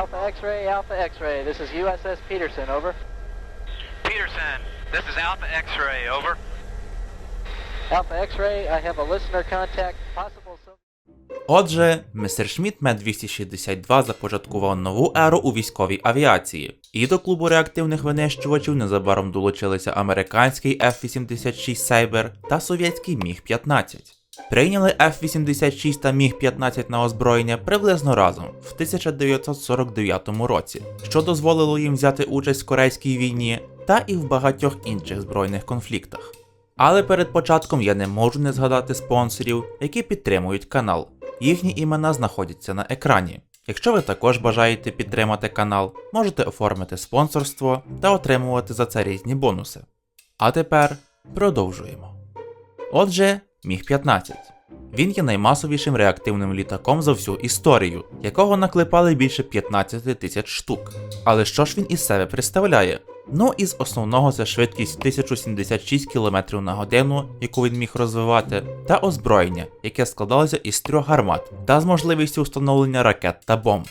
Alpha X-ray, Alpha X-ray. This is USS Peterson, over. Peterson, this is Alpha X-ray, over. Alpha X-ray, I have a listener contact, possible. Отже, Месершміт Ме-262 започаткував нову еру у військовій авіації, і до клубу реактивних винищувачів незабаром долучилися американський F-86 Sabre та совєтський Міг-15. Прийняли F-86 та Міг-15 на озброєння приблизно разом в 1949 році, що дозволило їм взяти участь в Корейській війні та і в багатьох інших збройних конфліктах. Але перед початком я не можу не згадати спонсорів, які підтримують канал. Їхні імена знаходяться на екрані. Якщо ви також бажаєте підтримати канал, можете оформити спонсорство та отримувати за це різні бонуси. А тепер продовжуємо. Отже, Міг 15. Він є наймасовішим реактивним літаком за всю історію, якого наклепали більше 15 тисяч штук. Але що ж він із себе представляє? Ну, із основного це швидкість 1076 км на годину, яку він міг розвивати, та озброєння, яке складалося із трьох гармат, та з можливістю встановлення ракет та бомб.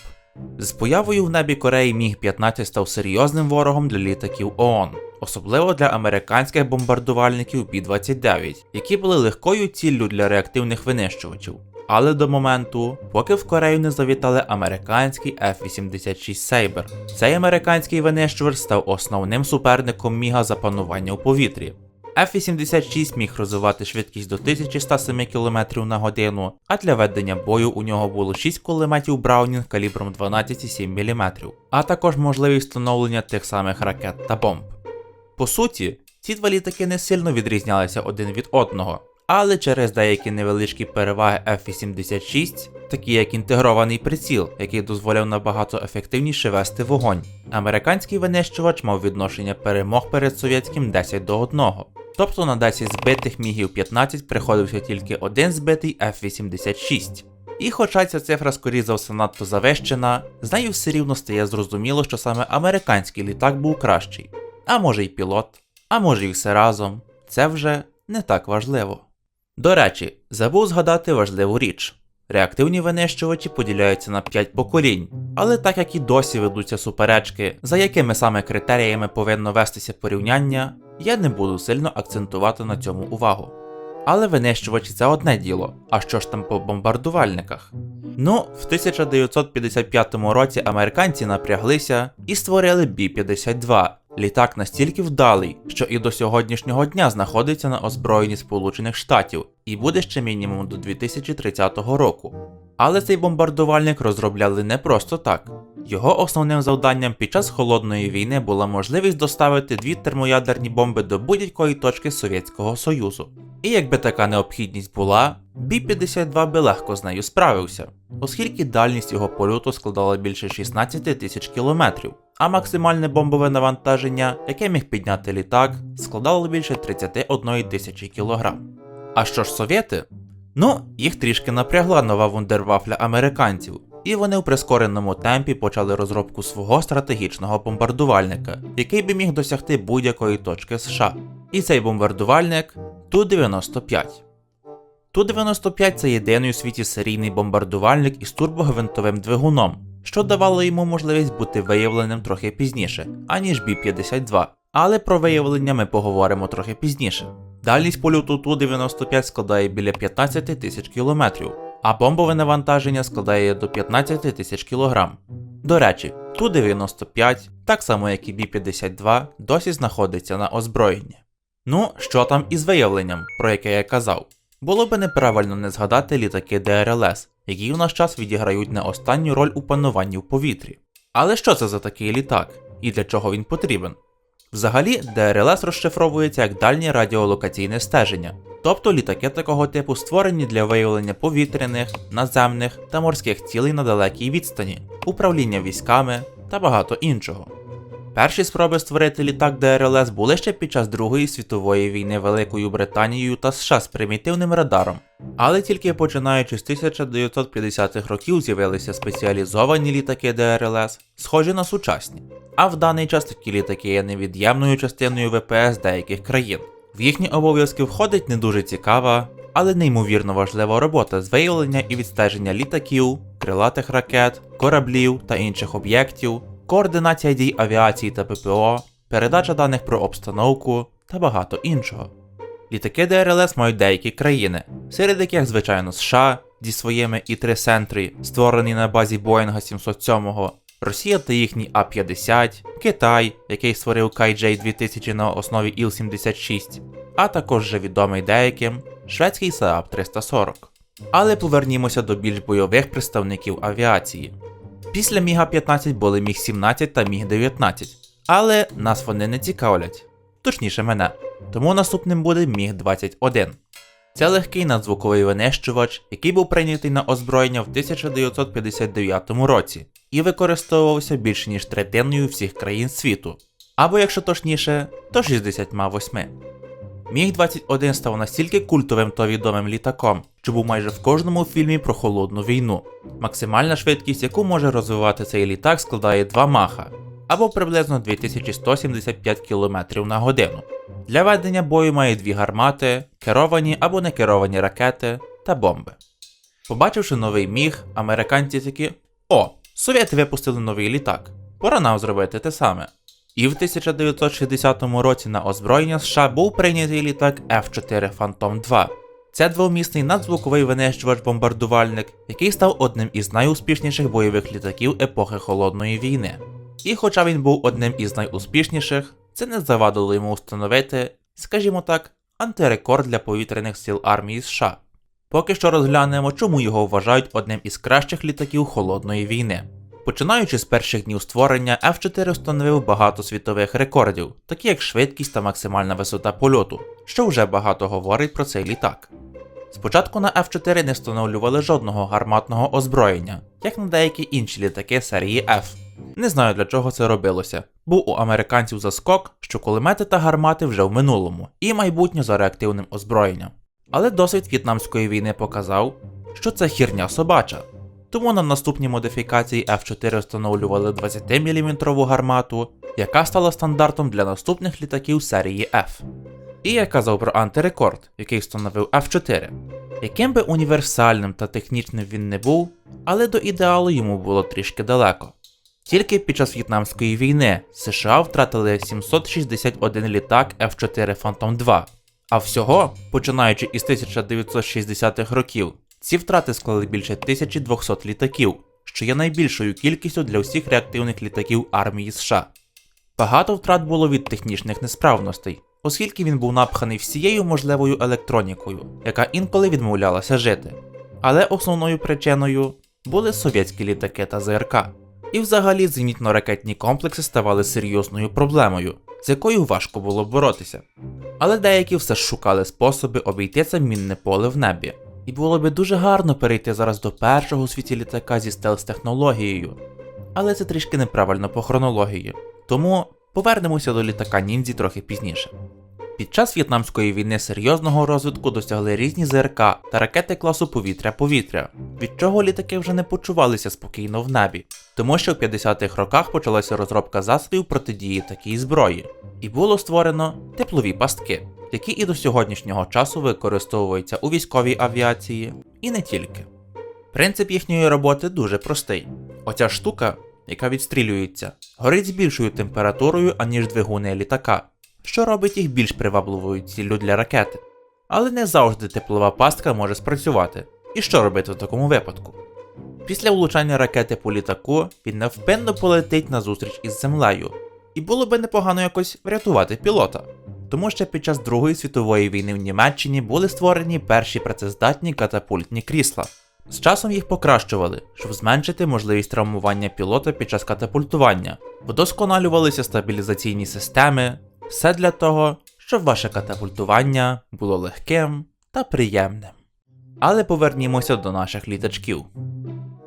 З появою в небі Кореї Міг 15 став серйозним ворогом для літаків ООН, особливо для американських бомбардувальників Бі-29, які були легкою ціллю для реактивних винищувачів. Але до моменту, поки в Корею не завітали американський F-86 Sabre. Цей американський винищувач став основним суперником Міга за панування у повітрі. F-86 міг розвивати швидкість до 1107 км на годину, а для ведення бою у нього було 6 кулеметів Браунінг калібром 12,7 мм, а також можливість встановлення тих самих ракет та бомб. По суті, ці два літаки не сильно відрізнялися один від одного, але через деякі невеличкі переваги F-86, такі як інтегрований приціл, який дозволяв набагато ефективніше вести вогонь, американський винищувач мав відношення перемог перед совєтським 10 до 1. Тобто на 10 збитих мігів 15 приходився тільки один збитий F-86. І хоча ця цифра скоріше за все надто завищена, з нею все рівно стає зрозуміло, що саме американський літак був кращий. А може й пілот, а може й все разом. Це вже не так важливо. До речі, забув згадати важливу річ. Реактивні винищувачі поділяються на 5 поколінь, але так як і досі ведуться суперечки, за якими саме критеріями повинно вестися порівняння, я не буду сильно акцентувати на цьому увагу. Але винищувачі це одне діло, а що ж там по бомбардувальниках? Ну, в 1955 році американці напряглися і створили Бі-52, літак настільки вдалий, що і до сьогоднішнього дня знаходиться на озброєнні Сполучених Штатів і буде ще мінімум до 2030 року. Але цей бомбардувальник розробляли не просто так. Його основним завданням під час холодної війни була можливість доставити дві термоядерні бомби до будь-якої точки Совєтського Союзу. І якби така необхідність була, Бі-52 би легко з нею справився, оскільки дальність його польоту складала більше 16 тисяч кілометрів, а максимальне бомбове навантаження, яке міг підняти літак, складало більше 31 тисячі кілограм. А що ж совєти? Ну, їх трішки напрягла нова вундервафля американців, і вони в прискореному темпі почали розробку свого стратегічного бомбардувальника, який би міг досягти будь-якої точки США. І цей бомбардувальник Ту-95. Ту-95 це єдиний у світі серійний бомбардувальник із турбогвинтовим двигуном, що давало йому можливість бути виявленим трохи пізніше, аніж Бі-52. Але про виявлення ми поговоримо трохи пізніше. Дальність польоту Ту-95 складає біля 15 тисяч кілометрів, а бомбове навантаження складає до 15 тисяч кілограм. До речі, Ту-95, так само як і Бі-52, досі знаходиться на озброєнні. Ну, що там із виявленням, про яке я казав? Було би неправильно не згадати літаки ДРЛС, які в наш час відіграють не останню роль у пануванні в повітрі. Але що це за такий літак і для чого він потрібен? Взагалі, ДРЛС розшифровується як дальнє радіолокаційне стеження, тобто літаки такого типу створені для виявлення повітряних, наземних та морських цілей на далекій відстані, управління військами та багато іншого. Перші спроби створити літак ДРЛС були ще під час Другої світової війни Великою Британією та США з примітивним радаром. Але тільки починаючи з 1950-х років з'явилися спеціалізовані літаки ДРЛС, схожі на сучасні. А в даний час такі літаки є невід'ємною частиною ВПС деяких країн. В їхні обов'язки входить не дуже цікава, але неймовірно важлива робота з виявлення і відстеження літаків, крилатих ракет, кораблів та інших об'єктів, координація дій авіації та ППО, передача даних про обстановку та багато іншого. Літаки ДРЛС мають деякі країни, серед яких, звичайно, США зі своїми І-3 Сентрі, створені на базі Боїнга 707, Росія та їхній А-50, Китай, який створив KJ-2000 на основі Іл-76, а також вже відомий деяким шведський Saab 340. Але повернімося до більш бойових представників авіації. Після Міга 15 були Міг 17 та Міг 19, але нас вони не цікавлять, точніше мене. Тому наступним буде Міг 21. Це легкий надзвуковий винищувач, який був прийнятий на озброєння в 1959 році і використовувався більше ніж третиною всіх країн світу, або якщо точніше, то 68. Міг 21 став настільки культовим та відомим літаком, що був майже в кожному фільмі про холодну війну. Максимальна швидкість, яку може розвивати цей літак, складає 2 маха, або приблизно 2175 км на годину. Для ведення бою має дві гармати, керовані або не керовані ракети та бомби. Побачивши новий міг, американці такі: О, совєти випустили новий літак. Пора нам зробити те саме. І в 1960 році на озброєння США був прийнятий літак F4 Phantom 2. Це двомісний надзвуковий винищувач-бомбардувальник, який став одним із найуспішніших бойових літаків епохи Холодної війни. І хоча він був одним із найуспішніших, це не завадило йому встановити, скажімо так, антирекорд для повітряних сил армії США. Поки що розглянемо, чому його вважають одним із кращих літаків холодної війни. Починаючи з перших днів створення, F4 встановив багато світових рекордів, такі як швидкість та максимальна висота польоту, що вже багато говорить про цей літак. Спочатку на F4 не встановлювали жодного гарматного озброєння, як на деякі інші літаки серії F. Не знаю для чого це робилося. Був у американців заскок, що кулемети та гармати вже в минулому, і майбутнє за реактивним озброєнням. Але досвід В'єтнамської війни показав, що це хірня собача. Тому на наступній модифікації F4 встановлювали 20-мм гармату, яка стала стандартом для наступних літаків серії F. І я казав про антирекорд, який встановив F4. Яким би універсальним та технічним він не був, але до ідеалу йому було трішки далеко. Тільки під час В'єтнамської війни США втратили 761 літак F4 Phantom 2, а всього, починаючи із 1960-х років, ці втрати склали більше 1200 літаків, що є найбільшою кількістю для всіх реактивних літаків армії США. Багато втрат було від технічних несправностей, оскільки він був напханий всією можливою електронікою, яка інколи відмовлялася жити. Але основною причиною були совєтські літаки та ЗРК. І взагалі зенітно-ракетні комплекси ставали серйозною проблемою, з якою важко було боротися. Але деякі все ж шукали способи обійти це мінне поле в небі. І було би дуже гарно перейти зараз до першого у світі літака зі стелс-технологією. Але це трішки неправильно по хронології. Тому повернемося до літака ніндзі трохи пізніше. Під час В'єтнамської війни серйозного розвитку досягли різні ЗРК та ракети класу повітря-повітря, від чого літаки вже не почувалися спокійно в небі, тому що в 50-х роках почалася розробка засобів протидії такій зброї, і було створено теплові пастки, які і до сьогоднішнього часу використовуються у військовій авіації, і не тільки. Принцип їхньої роботи дуже простий. Оця штука, яка відстрілюється, горить з більшою температурою, аніж двигуни літака, що робить їх більш привабливою ціллю для ракети. Але не завжди теплова пастка може спрацювати. І що робити в такому випадку? Після влучання ракети по літаку він невпинно полетить назустріч із землею, і було би непогано якось врятувати пілота. Тому що під час Другої світової війни в Німеччині були створені перші працездатні катапультні крісла. З часом їх покращували, щоб зменшити можливість травмування пілота під час катапультування, вдосконалювалися стабілізаційні системи, все для того, щоб ваше катапультування було легким та приємним. Але повернімося до наших літачків.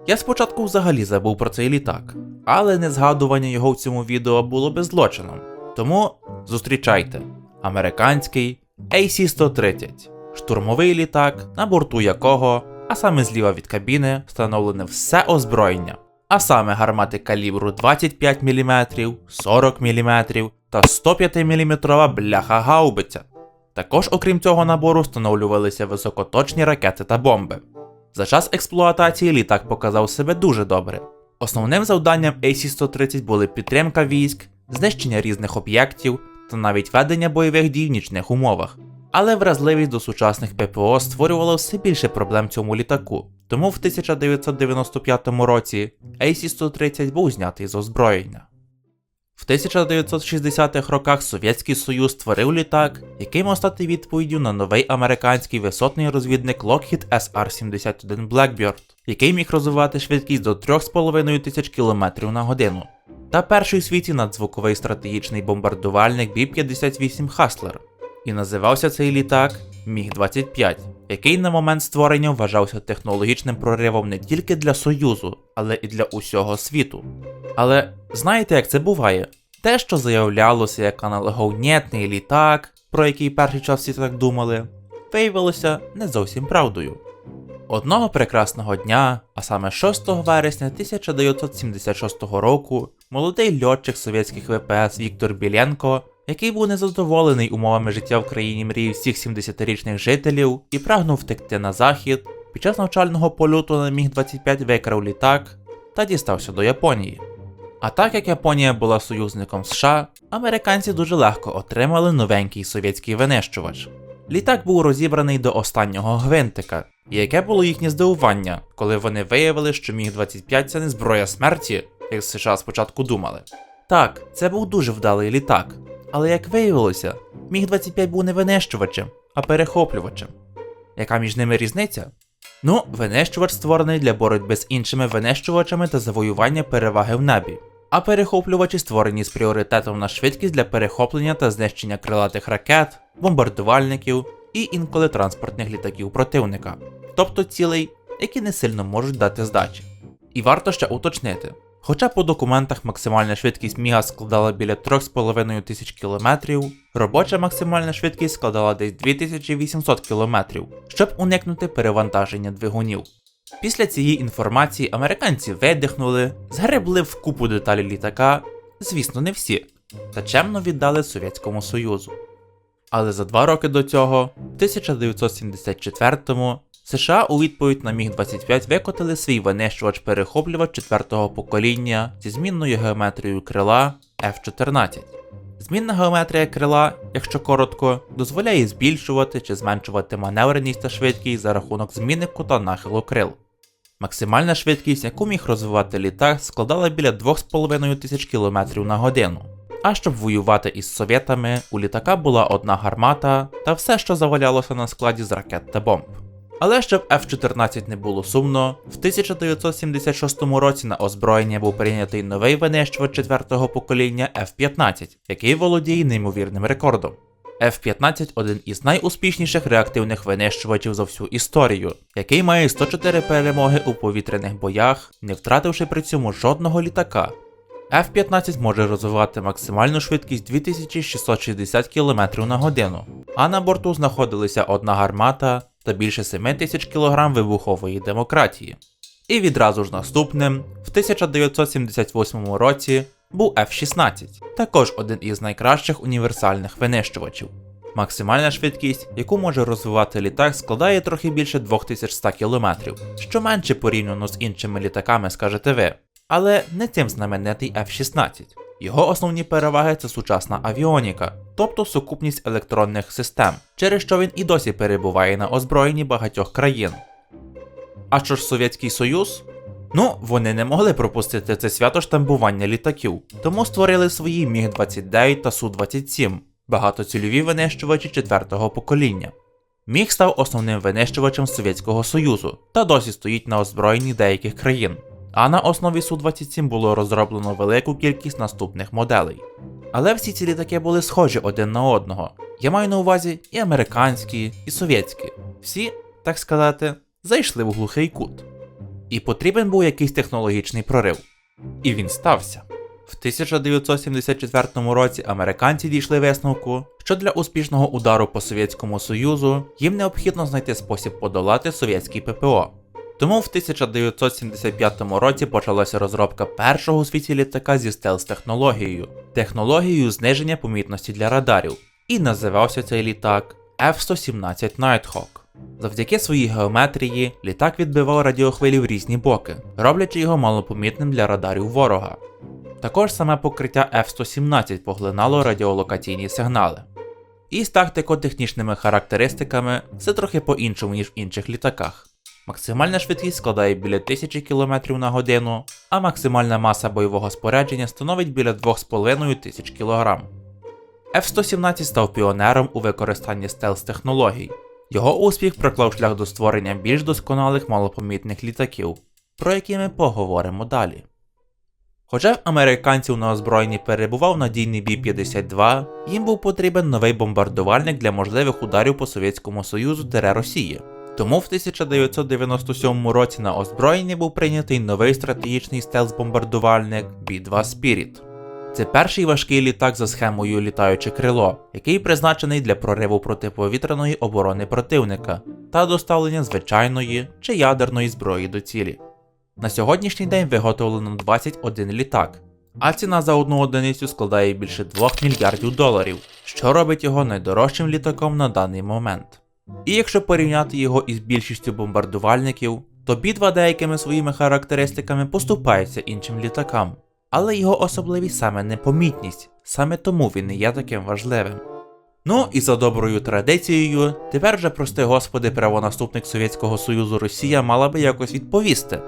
Я спочатку взагалі забув про цей літак, але незгадування його в цьому відео було би злочином. Тому зустрічайте американський AC-130, штурмовий літак, на борту якого, а саме зліва від кабіни, встановлене все озброєння, а саме гармати калібру 25 мм, 40 мм та 105 мм бляха гаубиця. Також, окрім цього набору, встановлювалися високоточні ракети та бомби. За час експлуатації літак показав себе дуже добре. Основним завданням AC-130 були підтримка військ, знищення різних об'єктів та навіть ведення бойових дій в нічних умовах. Але вразливість до сучасних ППО створювала все більше проблем цьому літаку. Тому в 1995 році AC-130 був знятий з озброєння. В 1960-х роках Совєтський Союз створив літак, який мав стати відповіддю на новий американський висотний розвідник Lockheed SR-71 Blackbird, який міг розвивати швидкість до 3,5 тисяч км на годину. Та перший у світі надзвуковий стратегічний бомбардувальник B-58 Hustler. І називався цей літак Міг-25, який на момент створення вважався технологічним проривом не тільки для Союзу, але і для усього світу. Але знаєте, як це буває? Те, що заявлялося як аналоговнєтний літак, про який перший час всі так думали, виявилося не зовсім правдою. Одного прекрасного дня, а саме 6 вересня 1976 року, молодий льотчик совєтських ВПС Віктор Біленко, який був незадоволений умовами життя в країні мрії всіх 70-річних жителів і прагнув втекти на захід, під час навчального польоту на Міг-25 викрав літак та дістався до Японії. А так як Японія була союзником США, американці дуже легко отримали новенький совєтський винищувач. Літак був розібраний до останнього гвинтика, і яке було їхнє здивування, коли вони виявили, що Міг-25 це не зброя смерті, як США спочатку думали. Так, це був дуже вдалий літак, але як виявилося, Міг-25 був не винищувачем, а перехоплювачем. Яка між ними різниця? Ну, винищувач створений для боротьби з іншими винищувачами та завоювання переваги в небі, а перехоплювачі створені з пріоритетом на швидкість для перехоплення та знищення крилатих ракет, бомбардувальників і інколи транспортних літаків противника, тобто цілей, які не сильно можуть дати здачі. І варто ще уточнити. Хоча по документах максимальна швидкість Міга складала біля 3,5 тисяч км, робоча максимальна швидкість складала десь 2800 км, щоб уникнути перевантаження двигунів. Після цієї інформації американці видихнули, згребли в купу деталі літака, звісно, не всі, та чемно віддали Совєтському Союзу. Але за два роки до цього, в 1974-му, США у відповідь на Міг-25 викотили свій винищувач-перехоплювач четвертого покоління зі змінною геометрією крила F-14. Змінна геометрія крила, якщо коротко, дозволяє збільшувати чи зменшувати маневреність та швидкість за рахунок зміни кута нахилу крил. Максимальна швидкість, яку міг розвивати літак, складала біля 2,5 тисяч км на годину. А щоб воювати із совєтами, у літака була одна гармата та все, що завалялося на складі з ракет та бомб. Але щоб F-14 не було сумно, в 1976 році на озброєння був прийнятий новий винищувач четвертого покоління F-15, який володіє неймовірним рекордом. F-15 один із найуспішніших реактивних винищувачів за всю історію, який має 104 перемоги у повітряних боях, не втративши при цьому жодного літака. F-15 може розвивати максимальну швидкість 2660 км на годину, а на борту знаходилися одна гармата та більше 7000 кг вибухової демократії. І відразу ж наступним, в 1978 році, був F-16, також один із найкращих універсальних винищувачів. Максимальна швидкість, яку може розвивати літак, складає трохи більше 2100 км, що менше порівняно з іншими літаками, скажете ви. Але не тим знаменитий F-16. Його основні переваги це сучасна авіоніка, тобто сукупність електронних систем, через що він і досі перебуває на озброєнні багатьох країн. А що ж Совєтський Союз? Ну, вони не могли пропустити це свято штамбування літаків, тому створили свої Міг-29 та Су-27, багатоцільові винищувачі четвертого покоління. Міг став основним винищувачем Совєтського Союзу та досі стоїть на озброєнні деяких країн. А на основі Су-27 було розроблено велику кількість наступних моделей. Але всі ці літаки були схожі один на одного. Я маю на увазі і американські, і совєтські. Всі, так сказати, зайшли в глухий кут. І потрібен був якийсь технологічний прорив. І він стався. В 1974 році американці дійшли висновку, що для успішного удару по Совєтському Союзу їм необхідно знайти спосіб подолати совєтський ППО. Тому в 1975 році почалася розробка першого у світі літака зі стелс-технологією, технологією зниження помітності для радарів. І називався цей літак F-117 Nighthawk. Завдяки своїй геометрії літак відбивав радіохвилі в різні боки, роблячи його малопомітним для радарів ворога. Також саме покриття F-117 поглинало радіолокаційні сигнали. І з тактико-технічними характеристиками все трохи по-іншому, ніж в інших літаках. Максимальна швидкість складає біля 1000 км на годину, а максимальна маса бойового спорядження становить біля 2500 кг. F-117 став піонером у використанні стелс-технологій. Його успіх проклав шлях до створення більш досконалих малопомітних літаків, про які ми поговоримо далі. Хоча в американців на озброєнні перебував надійний Бі-52, їм був потрібен новий бомбардувальник для можливих ударів по Совєтському Союзу Росії. Тому в 1997 році на озброєнні був прийнятий новий стратегічний стелс-бомбардувальник B-2 Spirit. Це перший важкий літак за схемою літаюче крило, який призначений для прориву протиповітряної оборони противника та доставлення звичайної чи ядерної зброї до цілі. На сьогоднішній день виготовлено 21 літак, а ціна за одну одиницю складає більше 2 мільярдів доларів, що робить його найдорожчим літаком на даний момент. І якщо порівняти його із більшістю бомбардувальників, то бідва деякими своїми характеристиками поступається іншим літакам, але його особливість саме непомітність, саме тому він не є таким важливим. Ну і за доброю традицією, тепер вже, прости господи, правонаступник Совєтського Союзу Росія мала би якось відповісти.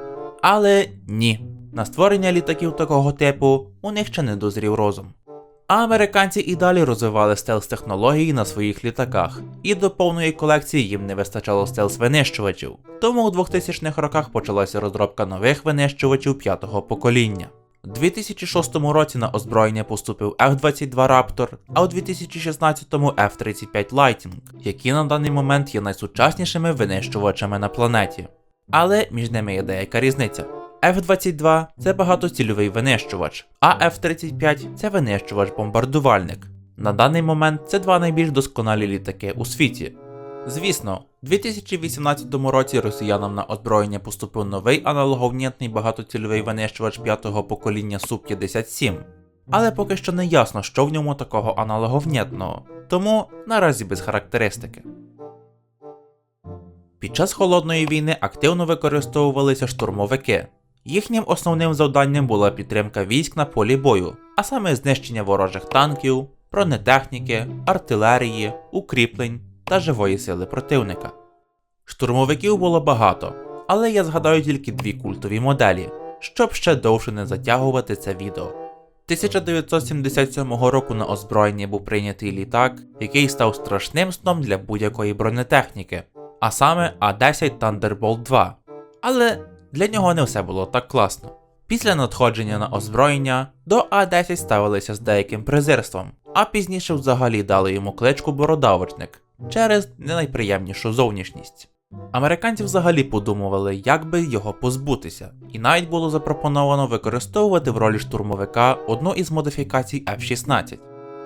Але ні, на створення літаків такого типу у них ще не дозрів розум. А американці і далі розвивали стелс-технології на своїх літаках, і до повної колекції їм не вистачало стелс-винищувачів. Тому у 2000-х роках почалася розробка нових винищувачів п'ятого покоління. У 2006 році на озброєння поступив F-22 Raptor, а у 2016-му F-35 Lightning, які на даний момент є найсучаснішими винищувачами на планеті. Але між ними є деяка різниця. F-22 це багатоцільовий винищувач, а F-35 це винищувач-бомбардувальник. На даний момент це два найбільш досконалі літаки у світі. Звісно, у 2018 році росіянам на озброєння поступив новий аналоговнітний багатоцільовий винищувач п'ятого покоління Су-57. Але поки що не ясно, що в ньому такого аналоговнітного, тому наразі без характеристики. Під час холодної війни активно використовувалися штурмовики. Їхнім основним завданням була підтримка військ на полі бою, а саме знищення ворожих танків, бронетехніки, артилерії, укріплень та живої сили противника. Штурмовиків було багато, але я згадаю тільки дві культові моделі, щоб ще довше не затягувати це відео. 1977 року на озброєнні був прийнятий літак, який став страшним сном для будь-якої бронетехніки, а саме А-10 Thunderbolt 2. Але для нього не все було так класно. Після надходження на озброєння до А-10 ставилися з деяким презирством, а пізніше взагалі дали йому кличку Бородавочник через не найприємнішу зовнішність. Американці взагалі подумували, як би його позбутися, і навіть було запропоновано використовувати в ролі штурмовика одну із модифікацій F-16.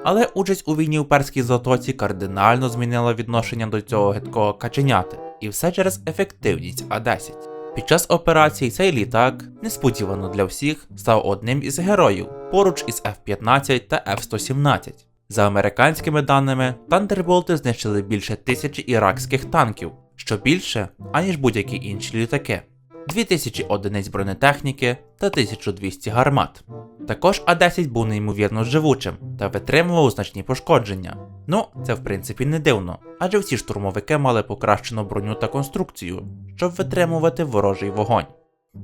Але участь у війні у Перській затоці кардинально змінила відношення до цього гидкого каченяти, і все через ефективність А-10. Під час операції цей літак, несподівано для всіх, став одним із героїв поруч із F-15 та F-117. За американськими даними, Тандерболти знищили більше тисячі іракських танків, що більше, аніж будь-які інші літаки, 2000 одиниць бронетехніки та 1200 гармат. Також А-10 був неймовірно живучим та витримував значні пошкодження. Ну, це в принципі не дивно, адже всі штурмовики мали покращену броню та конструкцію, щоб витримувати ворожий вогонь.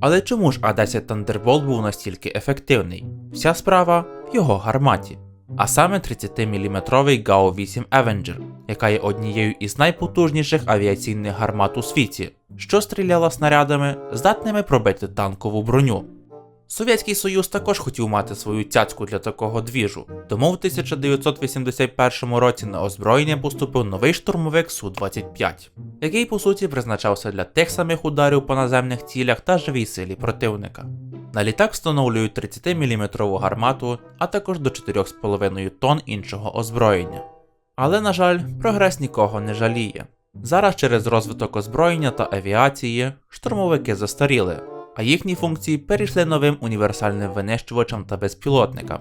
Але чому ж А-10 Thunderbolt був настільки ефективний? Вся справа в його гарматі а саме 30-мм GAU-8 Avenger, яка є однією із найпотужніших авіаційних гармат у світі, що стріляла снарядами, здатними пробити танкову броню. Совєтський Союз також хотів мати свою цяцьку для такого двіжу, тому в 1981 році на озброєння поступив новий штурмовик Су-25, який по суті призначався для тих самих ударів по наземних цілях та живій силі противника. На літак встановлюють 30-мм гармату, а також до 4,5 тонн іншого озброєння. Але, на жаль, прогрес нікого не жаліє. Зараз через розвиток озброєння та авіації штурмовики застаріли, а їхні функції перейшли новим універсальним винищувачам та безпілотникам.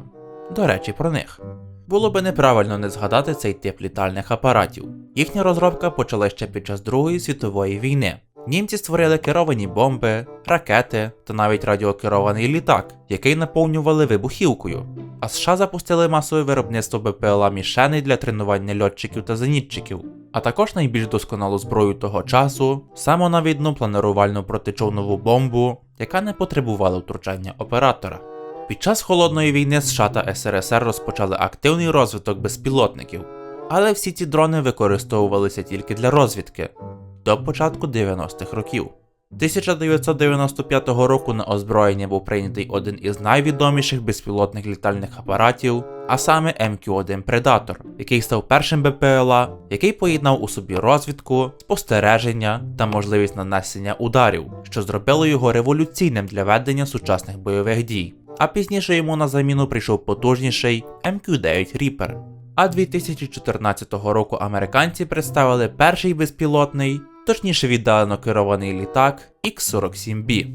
До речі, про них. Було би неправильно не згадати цей тип літальних апаратів. Їхня розробка почалася ще під час Другої світової війни. Німці створили керовані бомби, ракети та навіть радіокерований літак, який наповнювали вибухівкою. А США запустили масове виробництво БПЛА мішеней для тренування льотчиків та зенітчиків, а також найбільш досконалу зброю того часу самонавідну планирувальну протичовнову бомбу, яка не потребувала втручання оператора. Під час холодної війни США та СРСР розпочали активний розвиток безпілотників, але всі ці дрони використовувалися тільки для розвідки до початку 90-х років. 1995 року на озброєння був прийнятий один із найвідоміших безпілотних літальних апаратів, а саме МК-1 Predator, який став першим БПЛА, який поєднав у собі розвідку, спостереження та можливість нанесення ударів, що зробило його революційним для ведення сучасних бойових дій. А пізніше йому на заміну прийшов потужніший MQ-9 Reaper. А 2014 року американці представили перший безпілотний, точніше віддалено керований літак X-47B.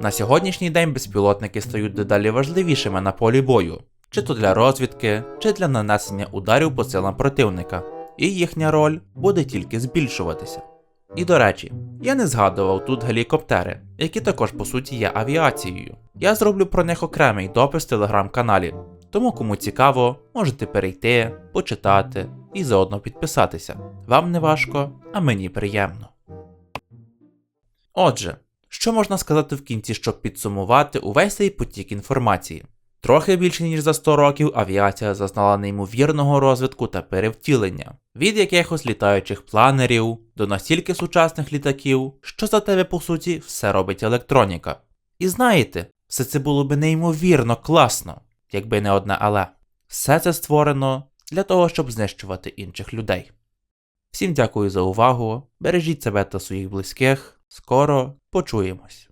На сьогоднішній день безпілотники стають дедалі важливішими на полі бою, чи то для розвідки, чи для нанесення ударів по силам противника, і їхня роль буде тільки збільшуватися. І до речі, я не згадував тут гелікоптери, які також по суті є авіацією. Я зроблю про них окремий допис в телеграм-каналі, тому кому цікаво, можете перейти, почитати і заодно підписатися. Вам не важко, а мені приємно. Отже, що можна сказати в кінці, щоб підсумувати увесь цей потік інформації? Трохи більше ніж за 100 років авіація зазнала неймовірного розвитку та перевтілення, від якихось літаючих планерів до настільки сучасних літаків, що за тебе по суті все робить електроніка. І знаєте, все це було би неймовірно класно, якби не одне але. Все це створено для того, щоб знищувати інших людей. Всім дякую за увагу, бережіть себе та своїх близьких, скоро почуємось.